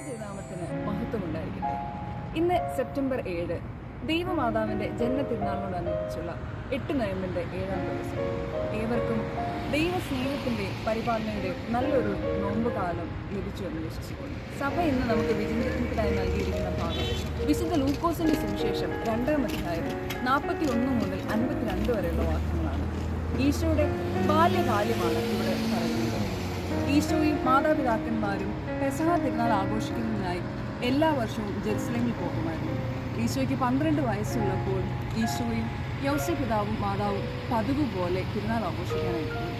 ദൈവനാമത്തിന് മഹത്വമുണ്ടായിരിക്കട്ടെ. ഇന്ന് സെപ്റ്റംബർ ഏഴ് ദൈവമാതാവിന്റെ ജന്മതിരുനാളിനോടനുബന്ധിച്ചുള്ള എട്ട് നയമ്പിന്റെ ഏഴാം ദിവസം. ഏവർക്കും ദൈവസ്നേഹത്തിന്റെ പരിപാലനയുടെ നല്ലൊരു നോമ്പ് കാലം ലഭിച്ചു എന്ന് വിശ്വസിക്കുന്നു. സഭ ഇന്ന് നമുക്ക് വിചിന്തനത്തിനായി നൽകിയിരിക്കുന്ന ഭാഗം വിശുദ്ധ ലൂക്കോസിന്റെ സുവിശേഷം രണ്ടാം അധ്യായം നാൽപ്പത്തി ഒന്ന് മുതൽ അൻപത്തിരണ്ട് വരെയുള്ള വാക്യങ്ങളാണ്. ഈശോയുടെ ബാല്യകാര്യമാണ് ഇവിടെ പറയുന്നത്. ഈശോയും മാതാപിതാക്കന്മാരും പെസഹ തിരുനാൾ ആഘോഷിക്കുന്നതിനായി എല്ലാ വർഷവും ജെറുസലേമിൽ പോകുമായിരുന്നു. ഈശോയ്ക്ക് പന്ത്രണ്ട് വയസ്സുള്ളപ്പോൾ ഈശോയും യൗസ പിതാവും മാതാവും പതിവ് പോലെ തിരുനാൾ ആഘോഷിക്കാനായിരുന്നു.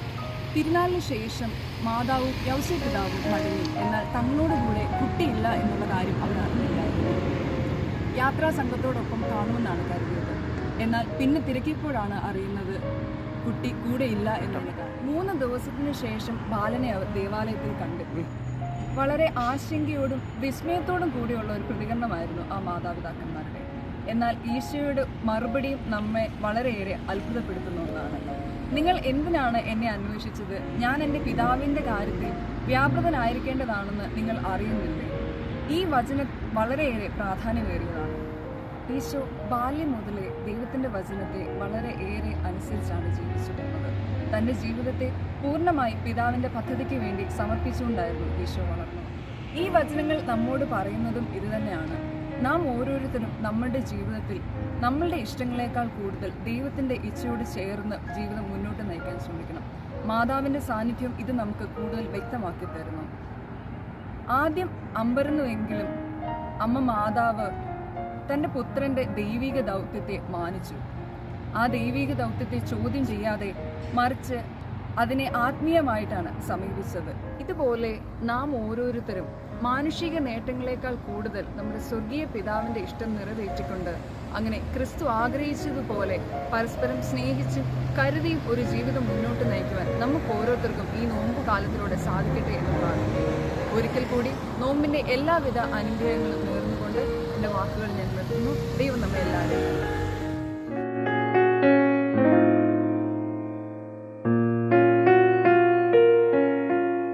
തിരുനാളിന് ശേഷം മാതാവും യൗസ പിതാവും മടങ്ങി. എന്നാൽ തങ്ങളോട് കൂടെ കുട്ടിയില്ല എന്നുള്ള കാര്യം അവർ അറിഞ്ഞില്ലായിരുന്നു. യാത്രാ സംഘത്തോടൊപ്പം കാണുമെന്നാണ് കരുതിയത്. എന്നാൽ പിന്നെ തിരക്കിയപ്പോഴാണ് അറിയുന്നത് കുട്ടി കൂടെ ഇല്ല എന്നുള്ളത്. മൂന്ന് ദിവസത്തിന് ശേഷം ബാലനെ അവർ ദേവാലയത്തിൽ കണ്ടു. വളരെ ആശങ്കയോടും വിസ്മയത്തോടും കൂടിയുള്ള ഒരു പ്രതികരണമായിരുന്നു ആ മാതാപിതാക്കന്മാരുടെ. എന്നാൽ ഈശോയുടെ മറുപടിയും നമ്മെ വളരെയേറെ അത്ഭുതപ്പെടുത്തുന്ന ഒന്നാണ്. നിങ്ങൾ എന്തിനാണ് എന്നെ അന്വേഷിച്ചത്? ഞാൻ എന്റെ പിതാവിന്റെ കാര്യത്തിൽ വ്യാപൃതനായിരിക്കേണ്ടതാണെന്ന് നിങ്ങൾ അറിയുന്നില്ലേ? ഈ വചനം വളരെയേറെ പ്രാധാന്യമേറിയതാണ്. ഈശോ ബാല്യം മുതലേ ദൈവത്തിന്റെ വചനത്തെ വളരെ ഏറെ അനുസരിച്ചാണ് ജീവിച്ചിട്ടുള്ളത്. തന്റെ ജീവിതത്തെ പൂർണമായി പിതാവിന്റെ പദ്ധതിക്ക് വേണ്ടി സമർപ്പിച്ചുകൊണ്ടായിരുന്നു ഈശോ വളർന്നത്. ഈ വചനങ്ങൾ നമ്മോട് പറയുന്നതും ഇതുതന്നെയാണ് നാം ഓരോരുത്തരും നമ്മളുടെ ജീവിതത്തിൽ നമ്മളുടെ ഇഷ്ടങ്ങളെക്കാൾ കൂടുതൽ ദൈവത്തിന്റെ ഇച്ഛയോട് ചേർന്ന് ജീവിതം മുന്നോട്ട് നയിക്കാൻ ശ്രമിക്കണം. മാതാവിന്റെ സാന്നിധ്യം ഇത് നമുക്ക് കൂടുതൽ വ്യക്തമാക്കി തരുന്നു. ആദ്യം അമ്പരന്നുവെങ്കിലും അമ്മ മാതാവ് തന്റെ പുത്രന്റെ ദൈവിക ദൗത്യത്തെ മാനിച്ചു. ആ ദൈവിക ദൗത്യത്തെ ചോദ്യം ചെയ്യാതെ മറിച്ച് അതിനെ ആത്മീയമായിട്ടാണ് സമീപിച്ചത്. ഇതുപോലെ നാം ഓരോരുത്തരും മാനുഷിക നേട്ടങ്ങളെക്കാൾ കൂടുതൽ നമ്മുടെ സ്വർഗീയ പിതാവിന്റെ ഇഷ്ടം നിറവേറ്റിക്കൊണ്ട് അങ്ങനെ ക്രിസ്തു ആഗ്രഹിച്ചതുപോലെ പരസ്പരം സ്നേഹിച്ചും കരുതിയും ഒരു ജീവിതം മുന്നോട്ട് നയിക്കുവാൻ നമുക്ക് ഓരോരുത്തർക്കും ഈ നോമ്പ് കാലത്തിലൂടെ സാധിക്കട്ടെ എന്നുള്ളതാണ് ഒരിക്കൽ കൂടി നോമ്പിന്റെ എല്ലാവിധ അനുഗ്രഹങ്ങളും നേർന്നുകൊണ്ട് എന്റെ വാക്കുകൾ ഞാൻ നിർത്തുന്നു.